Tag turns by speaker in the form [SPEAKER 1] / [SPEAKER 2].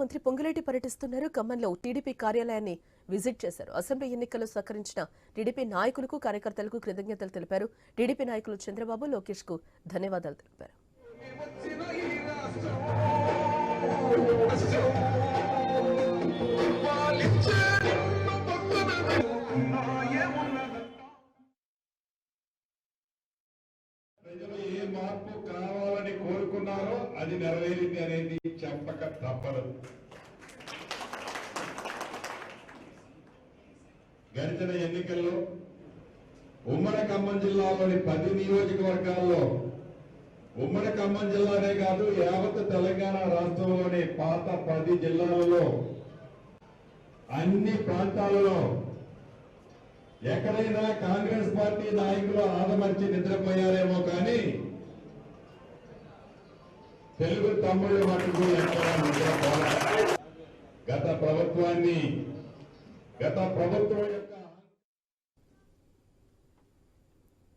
[SPEAKER 1] మంత్రి పొంగులేటి పర్యటిస్తున్నారు. ఖమ్మంలో టీడీపీ కార్యాలయాన్ని విజిట్ చేశారు. అసెంబ్లీ ఎన్నికల్లో సహకరించిన టీడీపీ నాయకులకు కార్యకర్తలకు కృతజ్ఞతలు తెలిపారు. టీడీపీ నాయకులు చంద్రబాబు లోకేష్కు ధన్యవాదాలు తెలిపారు.
[SPEAKER 2] ప్రజలు ఏ మార్పు కోరుకున్నారో అది నెరవేరింది అనేది చెప్పక తప్పదు. గడిచిన ఎన్నికల్లో ఉమ్మడి ఖమ్మం జిల్లాలోని పది నియోజకవర్గాల్లో ఉమ్మడి ఖమ్మం జిల్లానే కాదు యావత్ తెలంగాణ రాష్ట్రంలోని పాత పది జిల్లాలలో అన్ని ప్రాంతాలలో ఎక్కడైనా కాంగ్రెస్ పార్టీ నాయకులు ఆదమర్చి నిద్రపోయారేమో కానీ తెలుగు తమ్ముళ్ళు మటుకు ఎక్కడ గత ప్రభుత్వాన్ని గత ప్రభుత్వం